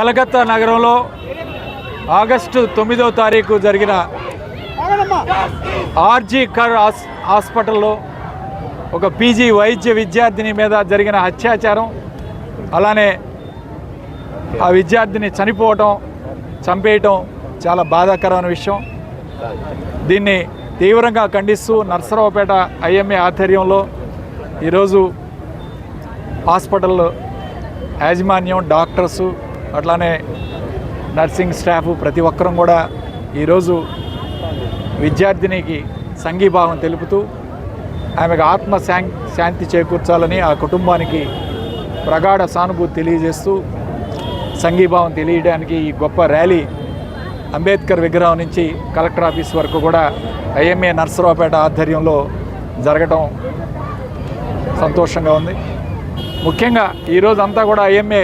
కలకత్తా నగరంలో ఆగస్టు తొమ్మిదో తారీఖు జరిగిన ఆర్జీ కర్ హాస్ హాస్పిటల్లో ఒక పీజీ వైద్య విద్యార్థిని మీద జరిగిన అత్యాచారం అలానే ఆ విద్యార్థిని చనిపోవటం చంపేయటం చాలా బాధాకరమైన విషయం. దీన్ని తీవ్రంగా ఖండిస్తూ నర్సరావుపేట ఐఎంఏ ఆధ్వర్యంలో ఈరోజు హాస్పిటల్ యాజమాన్యం డాక్టర్సు అట్లానే నర్సింగ్ స్టాఫ్ ప్రతి ఒక్కరం కూడా ఈరోజు విద్యార్థినికి సంఘీభావం తెలుపుతూ ఆమెకు ఆత్మ శాం శాంతి చేకూర్చాలని ఆ కుటుంబానికి ప్రగాఢ సానుభూతి తెలియజేస్తూ సంఘీభావం తెలియడానికి ఈ గొప్ప ర్యాలీ అంబేద్కర్ విగ్రహం నుంచి కలెక్టర్ ఆఫీస్ వరకు కూడా ఐఎంఏ నర్సరావుపేట ఆధ్వర్యంలో జరగటం సంతోషంగా ఉంది. ముఖ్యంగా ఈరోజు అంతా కూడా ఐఎంఏ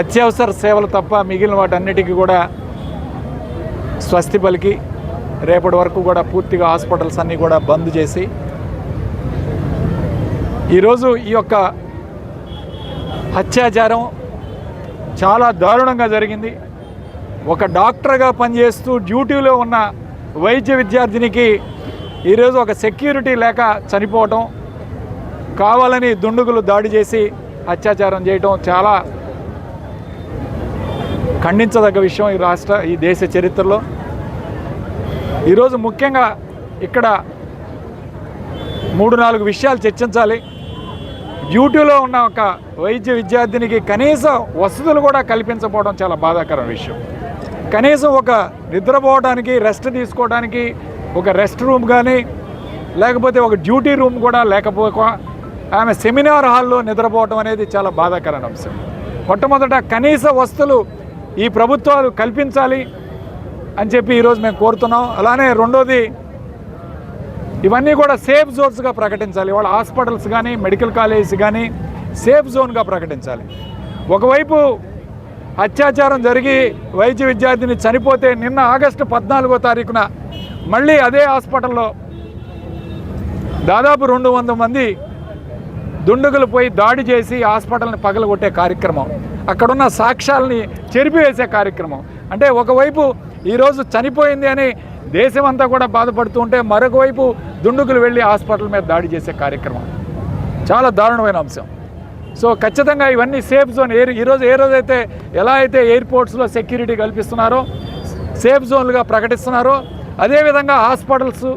అత్యవసర సేవలు తప్ప మిగిలిన వాటన్నిటికీ కూడా స్వస్తి పలికి. రేపటి వరకు కూడా పూర్తిగా హాస్పిటల్స్ అన్నీ కూడా బంద్ చేసి. ఈరోజు ఈ యొక్క అత్యాచారం చాలా దారుణంగా జరిగింది. ఒక డాక్టర్గా పనిచేస్తూ డ్యూటీలో ఉన్న వైద్య విద్యార్థినికి ఈరోజు ఒక సెక్యూరిటీ లేక చనిపోవటం కావాలని దుండుగులు దాడి చేసి అత్యాచారం చేయటం చాలా ఖండించదగ్గ విషయం ఈ రాష్ట్ర ఈ దేశ చరిత్రలో. ఈరోజు ముఖ్యంగా ఇక్కడ మూడు నాలుగు విషయాలు చర్చించాలి. డ్యూటీలో ఉన్న ఒక వైద్య విద్యార్థినికి కనీస వసతులు కూడా కల్పించకపోవడం చాలా బాధాకరం విషయం. కనీసం ఒక నిద్రపోవడానికి రెస్ట్ తీసుకోవడానికి ఒక రెస్ట్ రూమ్ కానీ లేకపోతే ఒక డ్యూటీ రూమ్ కూడా లేకపోక ఆమె సెమినార్ హాల్లో నిద్రపోవడం అనేది చాలా బాధాకరమైన అంశం. మొట్టమొదట కనీస వస్తువులు ఈ ప్రభుత్వాలు కల్పించాలి అని చెప్పి ఈరోజు మేము కోరుతున్నాం. అలానే రెండోది ఇవన్నీ కూడా సేఫ్ జోన్స్గా ప్రకటించాలి. వాళ్ళ హాస్పిటల్స్ కానీ మెడికల్ కాలేజెస్ కానీ సేఫ్ జోన్గా ప్రకటించాలి. ఒకవైపు అత్యాచారం జరిగి వైద్య విద్యార్థిని చనిపోతే నిన్న ఆగస్టు పద్నాలుగో తారీఖున మళ్ళీ అదే హాస్పిటల్లో దాదాపు రెండు వందల మంది దుండగులు పోయి దాడి చేసి హాస్పిటల్ని పగలగొట్టే కార్యక్రమం. అక్కడున్న సాక్ష్యాలని చెరిపివేసే కార్యక్రమం. అంటే ఒకవైపు ఈరోజు చనిపోయింది అని దేశమంతా కూడా బాధపడుతూ ఉంటే మరొక వైపు వెళ్ళి హాస్పిటల్ మీద దాడి చేసే కార్యక్రమం. చాలా దారుణమైన అంశం. సో ఖచ్చితంగా ఇవన్నీ సేఫ్ జోన్ ఏ ఈరోజు ఏ రోజైతే ఎలా అయితే ఎయిర్పోర్ట్స్లో సెక్యూరిటీ కల్పిస్తున్నారో సేఫ్ జోన్లుగా ప్రకటిస్తున్నారో అదేవిధంగా హాస్పిటల్స్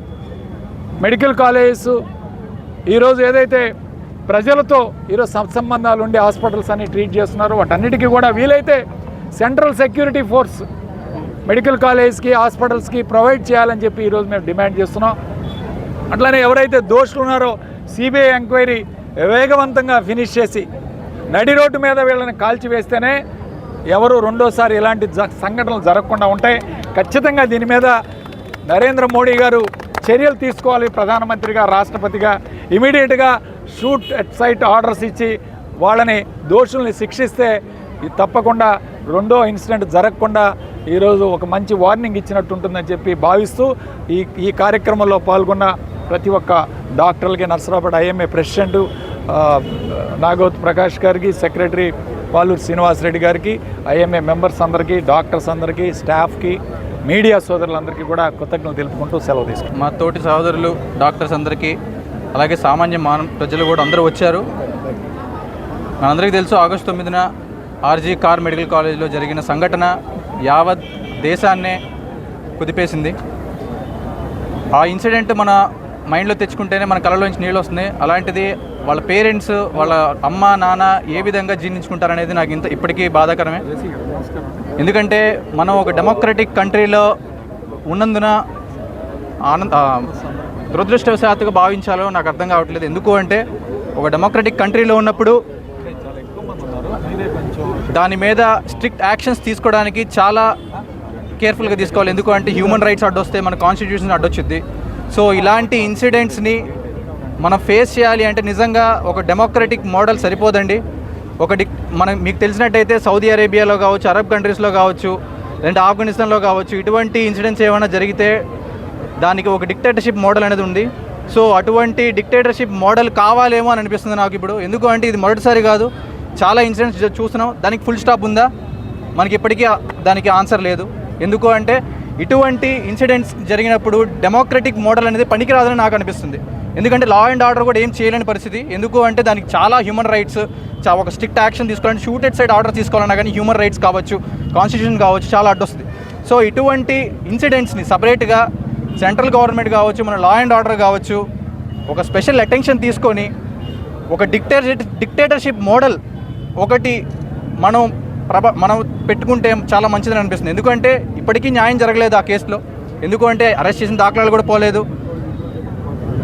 మెడికల్ కాలేజెస్ ఈరోజు ఏదైతే ప్రజలతో ఈరోజు సత్సంబంధాలు ఉండే హాస్పిటల్స్ అన్ని ట్రీట్ చేస్తున్నారు. వాటన్నిటికీ కూడా వీలైతే సెంట్రల్ సెక్యూరిటీ ఫోర్స్ మెడికల్ కాలేజ్కి హాస్పిటల్స్కి ప్రొవైడ్ చేయాలని చెప్పి ఈరోజు మేము డిమాండ్ చేస్తున్నాం. అట్లనే ఎవరైతే దోషులు ఉన్నారో సిబిఐ ఎంక్వైరీ వేగవంతంగా ఫినిష్ చేసి నడి రోడ్డు మీద వీళ్ళని కాల్చివేస్తేనే ఎవరు రెండోసారి ఇలాంటి జ- సంఘటనలు జరగకుండా ఉంటాయి. ఖచ్చితంగా దీని మీద నరేంద్ర మోడీ గారు చర్యలు తీసుకోవాలి ప్రధానమంత్రిగా రాష్ట్రపతిగా ఇమీడియట్గా షూట్ ఎట్ సైట్ ఆర్డర్స్ ఇచ్చి వాళ్ళని దోషుల్ని శిక్షిస్తే ఇది తప్పకుండా రెండో ఇన్సిడెంట్ జరగకుండా ఈరోజు ఒక మంచి వార్నింగ్ ఇచ్చినట్టు ఉంటుందని చెప్పి భావిస్తూ ఈ ఈ కార్యక్రమంలో పాల్గొన్న ప్రతి ఒక్క డాక్టర్లకి నర్సరావుపేట ఐఎంఏ ప్రెసిడెంట్ నాగోత్ నాగవత్ ప్రకాష్ గారికి సెక్రటరీ పాలూరు శ్రీనివాస్ రెడ్డి గారికి ఐఎంఏ మెంబర్స్ అందరికీ డాక్టర్స్ అందరికీ స్టాఫ్కి మీడియా సోదరులందరికీ కూడా కృతజ్ఞతలు తెలుపుకుంటూ సెలవు తీసుకుంటాం మా తోటి సహోదరులు డాక్టర్స్ అందరికీ అలాగే సామాన్య మాన ప్రజలు కూడా అందరూ వచ్చారు. మనందరికీ తెలుసు ఆగస్టు తొమ్మిదిన ఆర్జీ కార్ మెడికల్ కాలేజ్లో జరిగిన సంఘటన యావత్ దేశాన్నే కుదిపేసింది. ఆ ఇన్సిడెంట్ మన మైండ్లో తెచ్చుకుంటేనే మన కళ్ళలోంచి నీళ్ళు వస్తున్నాయి. అలాంటిది వాళ్ళ పేరెంట్స్ వాళ్ళ అమ్మ నాన్న ఏ విధంగా జీర్ణించుకుంటారనేది నాకు ఇంత ఇప్పటికీ బాధాకరమే. ఎందుకంటే మనం ఒక డెమోక్రటిక్ కంట్రీలో ఉన్నందున ఆనంద దురదృష్టవశాత్తుగా భావించాలో నాకు అర్థం కావట్లేదు. ఎందుకు అంటే ఒక డెమోక్రటిక్ కంట్రీలో ఉన్నప్పుడు దాని మీద స్ట్రిక్ట్ యాక్షన్స్ తీసుకోవడానికి చాలా కేర్ఫుల్గా తీసుకోవాలి. ఎందుకు అంటే హ్యూమన్ రైట్స్ అడ్డొస్తే మన కాన్స్టిట్యూషన్ అడ్డొచ్చుద్ది. సో ఇలాంటి ఇన్సిడెంట్స్ని మనం ఫేస్ చేయాలి అంటే నిజంగా ఒక డెమోక్రటిక్ మోడల్ సరిపోదండి. ఒకటి మనం మీకు తెలిసినట్టయితే సౌదీ అరేబియాలో కావచ్చు అరబ్ కంట్రీస్లో కావచ్చు లేదంటే ఆఫ్ఘనిస్తాన్లో కావచ్చు ఇటువంటి ఇన్సిడెంట్స్ ఏమైనా జరిగితే దానికి ఒక డిక్టేటర్షిప్ మోడల్ అనేది ఉంది. సో అటువంటి డిక్టేటర్షిప్ మోడల్ కావాలేమో అని అనిపిస్తుంది నాకు ఇప్పుడు. ఎందుకు అంటే ఇది మొదటిసారి కాదు. చాలా ఇన్సిడెంట్స్ చూస్తున్నాం. దానికి ఫుల్ స్టాప్ ఉందా? మనకి ఇప్పటికీ దానికి ఆన్సర్ లేదు. ఎందుకు అంటే ఇటువంటి ఇన్సిడెంట్స్ జరిగినప్పుడు డెమోక్రటిక్ మోడల్ అనేది పనికిరాదని నాకు అనిపిస్తుంది. ఎందుకంటే లా అండ్ ఆర్డర్ కూడా ఏం చేయలేని పరిస్థితి. ఎందుకు అంటే దానికి చాలా హ్యూమన్ రైట్స్ చా ఒక స్ట్రిక్ట్ యాక్షన్ తీసుకోవాలంటే షూటెడ్ సైడ్ ఆర్డర్ తీసుకోవాలన్నా కానీ హ్యూమన్ రైట్స్ కావచ్చు కాన్స్టిట్యూషన్ కావచ్చు చాలా అడ్డొస్తుంది. సో ఇటువంటి ఇన్సిడెంట్స్ని సపరేట్గా సెంట్రల్ గవర్నమెంట్ కావచ్చు మన లా అండ్ ఆర్డర్ కావచ్చు ఒక స్పెషల్ అటెన్షన్ తీసుకొని ఒక డిక్టేటర్ డిక్టేటర్షిప్ మోడల్ ఒకటి మనం ప్రభ మనం పెట్టుకుంటే చాలా మంచిదని అనిపిస్తుంది. ఎందుకంటే ఇప్పటికీ న్యాయం జరగలేదు ఆ కేసులో. ఎందుకు అంటే అరెస్ట్ చేసిన దాఖలాలు కూడా పోలేదు.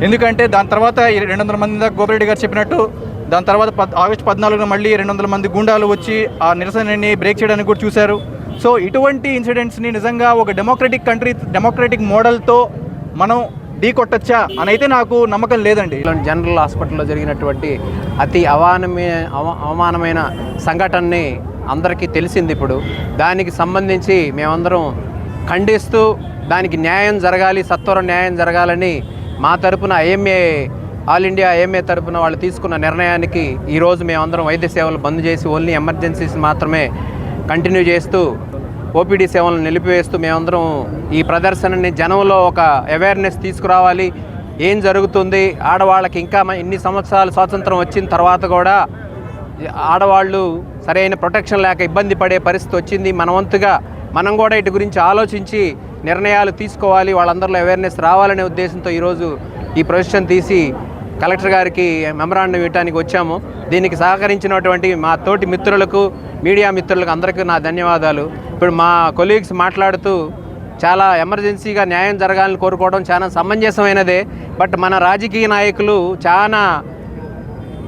ఎందుకంటే దాని తర్వాత రెండు వందల మంది దాకా గోపిరెడ్డి గారు చెప్పినట్టు దాని తర్వాత పద్ ఆగస్టు పద్నాలుగున మళ్ళీ రెండు వందల మంది గుండాలు వచ్చి ఆ నిరసనని బ్రేక్ చేయడానికి కూడా చూశారు. సో ఇటువంటి ఇన్సిడెంట్స్ని నిజంగా ఒక డెమోక్రటిక్ కంట్రీ డెమోక్రటిక్ మోడల్తో మనం ఢీ కొట్టచ్చా అని అయితే నాకు నమ్మకం లేదండి. ఇలాంటి జనరల్ హాస్పిటల్లో జరిగినటువంటి అతి అవానమే అవ- అవమానమైన సంఘటనని అందరికీ తెలిసింది ఇప్పుడు. దానికి సంబంధించి మేమందరం ఖండిస్తూ దానికి న్యాయం జరగాలి సత్వర న్యాయం జరగాలని మా తరపున ఐఎంఏ ఆల్ ఇండియా ఐఎంఏ తరపున వాళ్ళు తీసుకున్న నిర్ణయానికి ఈరోజు మేమందరం వైద్య సేవలు బంద్ చేసి ఓన్లీ ఎమర్జెన్సీస్ మాత్రమే కంటిన్యూ చేస్తూ ఓపీడీ సేవలను నిలిపివేస్తూ మేమందరం ఈ ప్రదర్శనని జనంలో ఒక అవేర్నెస్ తీసుకురావాలి. ఏం జరుగుతుంది? ఆడవాళ్ళకి ఇంకా ఎన్ని ఇన్ని సంవత్సరాలు స్వాతంత్రం వచ్చిన తర్వాత కూడా ఆడవాళ్ళు సరైన ప్రొటెక్షన్ లేక ఇబ్బంది పడే పరిస్థితి వచ్చింది. మనవంతుగా మనం కూడా ఇటు గురించి ఆలోచించి నిర్ణయాలు తీసుకోవాలి. వాళ్ళందరిలో అవేర్నెస్ రావాలనే ఉద్దేశంతో ఈరోజు ఈ ప్రొజెక్షన్ తీసి కలెక్టర్ గారికి మెమరాండం ఇవ్వడానికి వచ్చాము. దీనికి సహకరించినటువంటి మా తోటి మిత్రులకు మీడియా మిత్రులకు అందరికీ నా ధన్యవాదాలు. ఇప్పుడు మా కొలీగ్స్ మాట్లాడుతూ చాలా ఎమర్జెన్సీగా న్యాయం జరగాలని కోరుకోవడం చాలా సమంజసమైనదే. బట్ మన రాజకీయ నాయకులు చాలా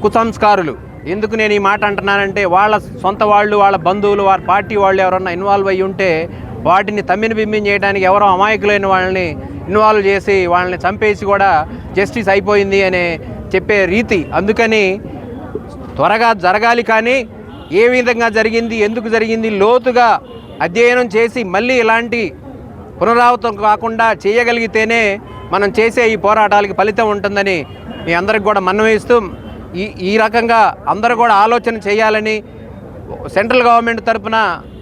కుసంస్కారులు. ఎందుకు నేను ఈ మాట అంటున్నానంటే వాళ్ళ సొంత వాళ్ళు వాళ్ళ బంధువులు వాళ్ళ పార్టీ వాళ్ళు ఎవరన్నా ఇన్వాల్వ్ అయ్యి ఉంటే వాటిని తమ్మిని బిమ్మిని చేయడానికి ఎవరో అమాయకులైన వాళ్ళని ఇన్వాల్వ్ చేసి వాళ్ళని చంపేసి కూడా జస్టిస్ అయిపోయింది అనే చెప్పే రీతి. అందుకని త్వరగా జరగాలి కానీ ఏ విధంగా జరిగింది ఎందుకు జరిగింది లోతుగా అధ్యయనం చేసి మళ్ళీ ఇలాంటి పునరావృతం కాకుండా చేయగలిగితేనే మనం చేసే ఈ పోరాటాలకి ఫలితం ఉంటుందని మీ అందరికి కూడా మన్నవిస్తూ ఈ ఈ రకంగా అందరూ కూడా ఆలోచన చేయాలని సెంట్రల్ గవర్నమెంట్ తరపున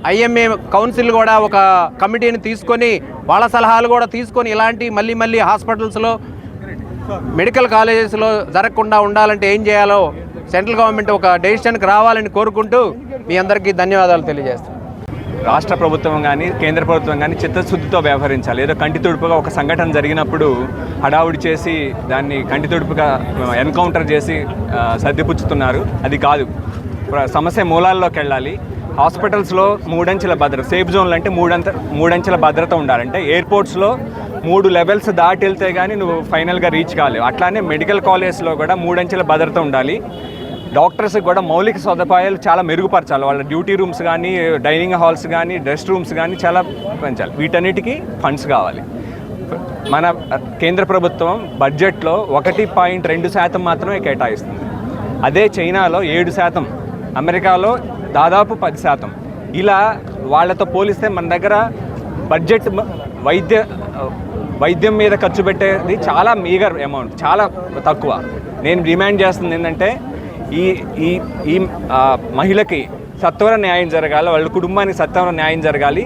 ఐఎంఏ కౌన్సిల్ కూడా ఒక కమిటీని తీసుకొని వాళ్ళ సలహాలు కూడా తీసుకొని ఇలాంటి మళ్ళీ మళ్ళీ హాస్పిటల్స్లో మెడికల్ కాలేజెస్లో జరగకుండా ఉండాలంటే ఏం చేయాలో సెంట్రల్ గవర్నమెంట్ ఒక డెసిషన్కి రావాలని కోరుకుంటూ మీ అందరికీ ధన్యవాదాలు తెలియజేస్తాను రాష్ట్ర ప్రభుత్వం కానీ కేంద్ర ప్రభుత్వం కానీ చిత్తశుద్ధితో వ్యవహరించాలి. ఏదో కంటి తుడుపుగా ఒక సంఘటన జరిగినప్పుడు హడావుడి చేసి దాన్ని కంటి తుడుపుగా ఎన్కౌంటర్ చేసి సర్దిపుచ్చుతున్నారు. అది కాదు. సమస్య మూలాల్లోకి వెళ్ళాలి. హాస్పిటల్స్లో మూడంచెల భద్రత సేఫ్ జోన్లు అంటే మూడంత మూడంచెల భద్రత ఉండాలంటే ఎయిర్పోర్ట్స్లో మూడు లెవెల్స్ దాటి వెళ్తే కానీ నువ్వు ఫైనల్గా రీచ్ కాలేవు. అట్లానే మెడికల్ కాలేజ్లో కూడా మూడంచెల భద్రత ఉండాలి. డాక్టర్స్కి కూడా మౌలిక సదుపాయాలు చాలా మెరుగుపరచాలి. వాళ్ళ డ్యూటీ రూమ్స్ కానీ డైనింగ్ హాల్స్ కానీ రెస్ట్ రూమ్స్ కానీ చాలా పెంచాలి. వీటన్నిటికీ ఫండ్స్ కావాలి. మన కేంద్ర ప్రభుత్వం బడ్జెట్లో ఒకటి పాయింట్ రెండు శాతం మాత్రమే కేటాయిస్తుంది. అదే చైనాలో ఏడు శాతం. అమెరికాలో దాదాపు పది శాతం. ఇలా వాళ్ళతో పోలిస్తే మన దగ్గర బడ్జెట్ వైద్య వైద్యం మీద ఖర్చు పెట్టేది చాలా మీగర్ అమౌంట్ చాలా తక్కువ. నేను డిమాండ్ చేస్తుంది ఏంటంటే ఈ ఈ ఈ మహిళకి సత్వర న్యాయం జరగాలి వాళ్ళ కుటుంబానికి సత్వర న్యాయం జరగాలి.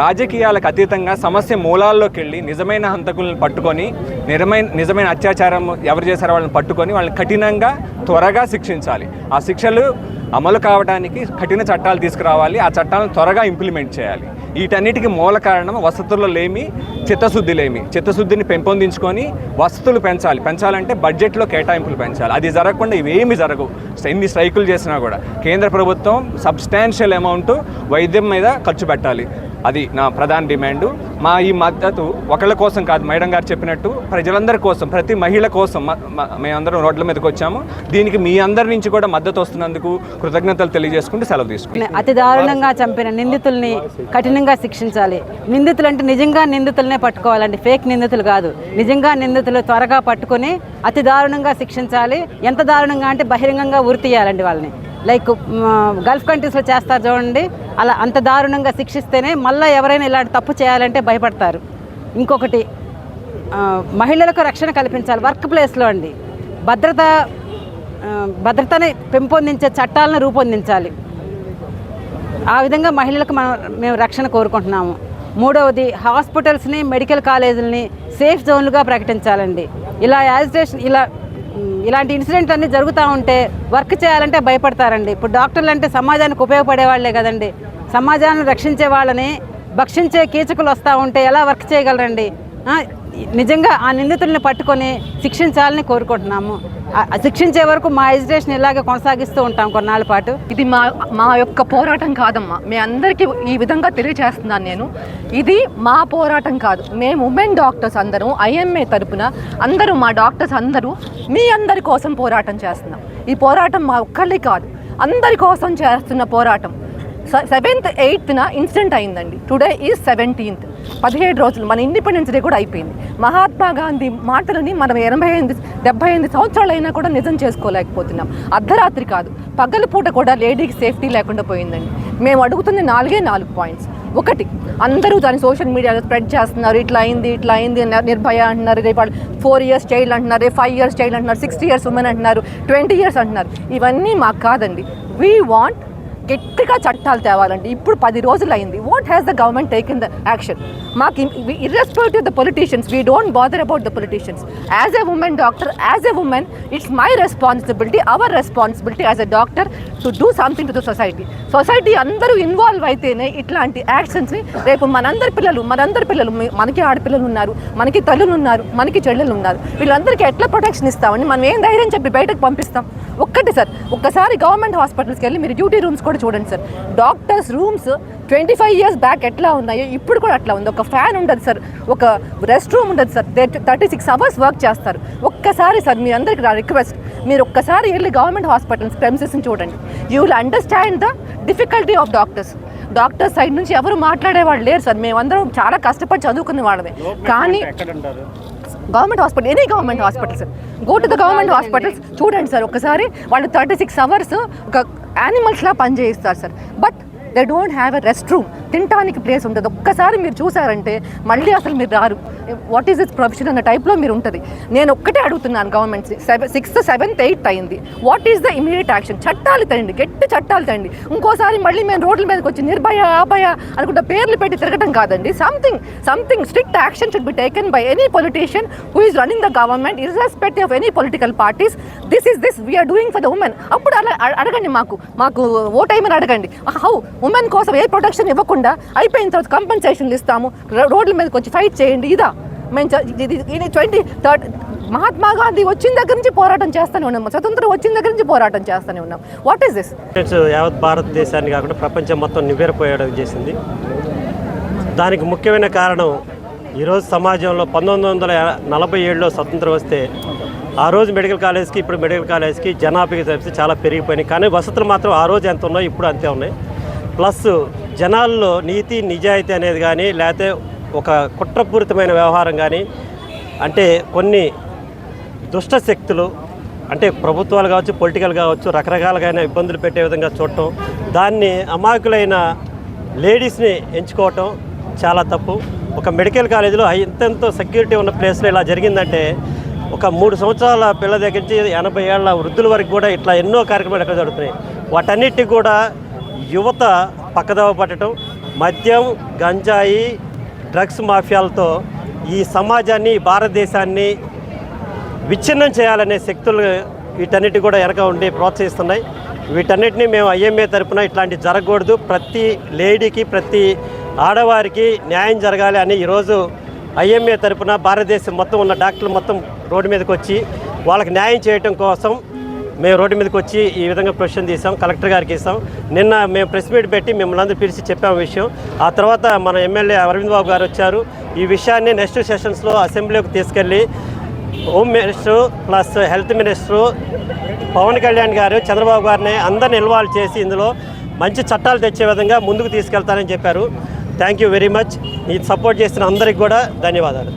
రాజకీయాలకు అతీతంగా సమస్య మూలాల్లోకి వెళ్ళి నిజమైన హంతకులను పట్టుకొని నిజమైన నిజమైన అత్యాచారం ఎవరు చేశారో వాళ్ళని పట్టుకొని వాళ్ళని కఠినంగా త్వరగా శిక్షించాలి. ఆ శిక్షలు అమలు కావడానికి కఠిన చట్టాలు తీసుకురావాలి. ఆ చట్టాలను త్వరగా ఇంప్లిమెంట్ చేయాలి. వీటన్నిటికీ మూల కారణం వసతుల్లో లేమి చిత్తశుద్ధి లేమి. చిత్తశుద్ధిని పెంపొందించుకొని వసతులు పెంచాలి. పెంచాలంటే బడ్జెట్లో కేటాయింపులు పెంచాలి. అది జరగకుండా ఇవేమి జరగవు. ఎన్ని స్ట్రైకులు చేసినా కూడా. కేంద్ర ప్రభుత్వం సబ్స్టాన్షియల్ అమౌంట్ వైద్యం మీద ఖర్చు పెట్టాలి. అది నా ప్రధాన డిమాండు. మా ఈ మద్దతు ఒకళ్ళ కోసం కాదు మేడం గారు చెప్పినట్టు ప్రజలందరి కోసం ప్రతి మహిళ కోసం మేమందరం రోడ్ల మీదకి వచ్చాము. దీనికి మీ అందరి నుంచి కూడా మద్దతు వస్తున్నందుకు కృతజ్ఞతలు తెలియజేసుకుంటూ సెలవు తీసుకుంటాం అతి దారుణంగా చంపిన నిందితుల్ని కఠినంగా శిక్షించాలి. నిందితులు అంటే నిజంగా నిందితులనే పట్టుకోవాలండి. ఫేక్ నిందితులు కాదు. నిజంగా నిందితులు త్వరగా పట్టుకొని అతి దారుణంగా శిక్షించాలి. ఎంత దారుణంగా అంటే బహిరంగంగా ఉరి తీయాలండి వాళ్ళని. లైక్ గల్ఫ్ కంట్రీస్లో చేస్తారు చూడండి. అలా అంత దారుణంగా శిక్షిస్తేనే మళ్ళీ ఎవరైనా ఇలాంటి తప్పు చేయాలంటే భయపడతారు. ఇంకొకటి మహిళలకు రక్షణ కల్పించాలి. వర్క్ ప్లేస్లో అండి. భద్రత భద్రతని పెంపొందించే చట్టాలను రూపొందించాలి. ఆ విధంగా మహిళలకు మనం మేము రక్షణ కోరుకుంటున్నాము. మూడవది హాస్పిటల్స్ని మెడికల్ కాలేజీలని సేఫ్ జోన్లుగా ప్రకటించాలండి. ఇలా యాజిటేషన్ ఇలా ఇలాంటి ఇన్సిడెంట్ అన్నీ జరుగుతూ ఉంటే వర్క్ చేయాలంటే భయపడతారండి. ఇప్పుడు డాక్టర్లు అంటే సమాజానికి ఉపయోగపడే వాళ్ళే కదండి. సమాజాన్ని రక్షించే వాళ్ళని భక్షించే కీచకులు వస్తూ ఉంటే ఎలా వర్క్ చేయగలరండి? నిజంగా ఆ నిందితుల్ని పట్టుకొని శిక్షించాలని కోరుకుంటున్నాము. శిక్షించే వరకు మా ఎడ్యుకేషన్ ఇలాగే కొనసాగిస్తూ ఉంటాం కొన్నాళ్ళ పాటు. ఇది మా మా యొక్క పోరాటం కాదమ్మా. మీ అందరికీ ఈ విధంగా తెలియజేస్తున్నాను నేను. ఇది మా పోరాటం కాదు. మేము ఉమెన్ డాక్టర్స్ అందరం ఐఎంఏ తరపున అందరూ మా డాక్టర్స్ అందరూ మీ అందరి కోసం పోరాటం చేస్తున్నాం. ఈ పోరాటం మా ఒక్కళ్ళే కాదు అందరి కోసం చేస్తున్న పోరాటం. సెవెంత్ ఎయిత్న ఇన్సిడెంట్ అయిందండి. టుడే ఈజ్ సెవెంటీన్త్ పదిహేడు రోజులు మన ఇండిపెండెన్స్ డే కూడా అయిపోయింది. మహాత్మా గాంధీ మాటలని మనం ఎనభై ఎనిమిది డెబ్బై ఎనిమిది సంవత్సరాలు అయినా కూడా నిజం చేసుకోలేకపోతున్నాం. అర్ధరాత్రి కాదు పగలు పూట కూడా లేడీకి సేఫ్టీ లేకుండా పోయిందండి. మేము అడుగుతున్న నాలుగే నాలుగు పాయింట్స్. ఒకటి అందరూ దాన్ని సోషల్ మీడియాలో స్ప్రెడ్ చేస్తున్నారు. ఇట్లా అయింది ఇట్లా అయింది అన్నారు, నిర్భయ అంటున్నారు. రేపు వాళ్ళు ఫోర్ ఇయర్స్ చైల్డ్ అంటున్నారు రేపు ఫైవ్ ఇయర్స్ చైల్డ్ అంటున్నారు సిక్స్టీ ఇయర్స్ ఉమెన్ అంటున్నారు ట్వంటీ ఇయర్స్ అంటున్నారు. ఇవన్నీ మాకు కాదండి. వీ వాంట్ గట్టిగా చట్టాలు తేవాలండి. ఇప్పుడు పది రోజులు అయింది what has the government taken the action మాకు irrespective the politicians we don't bother about the politicians as a women doctor as a women it's my responsibility our responsibility as a doctor to do something to the society society అందరూ involve అయితేనే ఇట్లాంటి యాక్షన్స్ని రేపు మనందరి పిల్లలు మనందరి పిల్లలు మనకి ఆడపిల్లలు ఉన్నారు మనకి తల్లులు ఉన్నారు మనకి చెల్లెలు ఉన్నారు. వీళ్ళందరికీ ఎట్లా ప్రొటెక్షన్ ఇస్తామని మనం ఏం ధైర్యం చెప్పి బయటకు పంపిస్తాం? ఒక్కటి సార్ ఒక్కసారి గవర్నమెంట్ హాస్పిటల్స్కి వెళ్ళి మీరు డ్యూటీ రూమ్స్ కూడా చూడండి sir. Doctors rooms twenty five years back ఎట్లా ఉన్నాయో ఇప్పుడు కూడా అట్లా ఉంది. ఒక ఫ్యాన్ ఉండదు సార్ ఒక రెస్ట్ రూమ్ ఉండదు sir. Thirty six hours work చేస్తారు. ఒక్కసారి సార్ మీ అందరికి నా రిక్వెస్ట్ మీరు ఒక్కసారి వెళ్ళి గవర్నమెంట్ హాస్పిటల్స్ ప్రెమిసెస్ని చూడండి. You will understand the difficulty of doctors doctor side నుంచి ఎవరు మాట్లాడేవాళ్ళు లేరు సార్. మేమందరం చాలా కష్టపడి చదువుకునే వాళ్ళమే. కానీ government hospital any government hospitals. Go to the government hospitals చూడండి సార్ ఒకసారి వాళ్ళు థర్టీ సిక్స్ అవర్స్ ఒక యానిమల్స్లా పనిచేయిస్తారు sir. But they don't have a rest room తినటానికి ప్లేస్ ఉంటుంది ఒక్కసారి మీరు చూసారంటే మళ్ళీ అసలు మీరు రారు. వాట్ ఈస్ ఇస్ ప్రొఫెషన్ అన్న టైప్లో మీరు ఉంటుంది. నేను ఒక్కటే అడుగుతున్నాను government seven sixth seventh eighth అయింది. What is the immediate action చట్టాలు తండి గట్టి చట్టాలు తండి ఇంకోసారి మళ్ళీ మేము రోడ్ల మీదకి వచ్చి నిర్భయ అభయ అనుకుంటా పేర్లు పెట్టి తిరగటం కాదండి. Something something strict action should be taken by any politician who is running the government irrespective of any political parties this is this we are doing for the women అప్పుడు అలా అడగండి మాకు. మాకు ఓటైమని అడగండి. హౌ ఉమెన్ కోసం ఏ protection ఇవ్వకుండా అయిపోయిన తర్వాత కంపెన్సేషన్లు ఇస్తాము. రోడ్ల మీదకి వచ్చి ఫైట్ చేయండి. ఇదా. మేము ఇది- ట్వంటీ థర్డ్ మహాత్మా గాంధీ వచ్చిన దగ్గర నుంచి పోరాటం చేస్తూనే ఉన్నాం. స్వతంత్రం వచ్చిన దగ్గర నుంచి పోరాటం చేస్తూనే ఉన్నాం. వాట్ ఈస్ దిస్ యావత్ భారతదేశాన్ని కాకుండా ప్రపంచం మొత్తం నివ్వెరపోయడం చేసింది. దానికి ముఖ్యమైన కారణం ఈరోజు సమాజంలో పంతొమ్మిది వందల నలభై ఏడులో స్వతంత్రం వస్తే ఆ రోజు మెడికల్ కాలేజ్కి ఇప్పుడు మెడికల్ కాలేజ్కి జనాభాకి తెలిసి చాలా పెరిగిపోయినాయి. కానీ వసతులు మాత్రం ఆ రోజు ఎంత ఉన్నాయో ఇప్పుడు అంతే ఉన్నాయి. ప్లస్ జనాల్లో నీతి నిజాయితీ అనేది కానీ లేకపోతే ఒక కుట్రపూరితమైన వ్యవహారం కానీ అంటే కొన్ని దుష్ట శక్తులు అంటే ప్రభుత్వాలు కావచ్చు పొలిటికల్ కావచ్చు రకరకాలుగా ఇబ్బందులు పెట్టే విధంగా చూడటం దాన్ని అమాయకులైన లేడీస్ని ఎంచుకోవటం చాలా తప్పు. ఒక మెడికల్ కాలేజీలో ఎంతెంతో సెక్యూరిటీ ఉన్న ప్లేస్లో ఇలా జరిగిందంటే ఒక మూడు సంవత్సరాల పిల్ల దగ్గర నుంచి ఎనభై ఏళ్ళ వృద్ధుల వరకు కూడా ఇట్లా ఎన్నో కార్యక్రమాలు ఎక్కడ జరుగుతున్నాయి? వాటన్నిటికి కూడా యువత పక్కదవ పట్టడం మద్యం గంజాయి డ్రగ్స్ మాఫియాలతో ఈ సమాజాన్ని భారతదేశాన్ని విచ్ఛిన్నం చేయాలనే శక్తులు వీటన్నిటి కూడా వెనక ఉండి ప్రోత్సహిస్తున్నాయి. వీటన్నిటిని మేము ఐఎంఏ తరఫున ఇట్లాంటి జరగకూడదు. ప్రతి లేడీకి ప్రతి ఆడవారికి న్యాయం జరగాలి అని ఈరోజు ఐఎంఏ తరఫున భారతదేశం మొత్తం ఉన్న డాక్టర్లు మొత్తం రోడ్డు మీదకి వచ్చి వాళ్ళకి న్యాయం చేయటం కోసం మేము రోడ్డు మీదకి వచ్చి ఈ విధంగా ప్రొషన్ తీసాం కలెక్టర్ గారికి ఇస్తాం. నిన్న మేము ప్రెస్ మీట్ పెట్టి మిమ్మల్ని అందరూ పిలిచి చెప్పాము విషయం. ఆ తర్వాత మన ఎమ్మెల్యే అరవింద్ బాబు గారు వచ్చారు. ఈ విషయాన్ని నెక్స్ట్ సెషన్స్లో అసెంబ్లీకి తీసుకెళ్ళి home minister plus health minister Pawan Kalyan garu Chandrababu గారిని అందరిని ఇన్వాల్వ్ చేసి ఇందులో మంచి చట్టాలు తెచ్చే విధంగా ముందుకు తీసుకెళ్తానని చెప్పారు. Thank you very much. ఈ సపోర్ట్ చేసిన అందరికి కూడా ధన్యవాదాలు.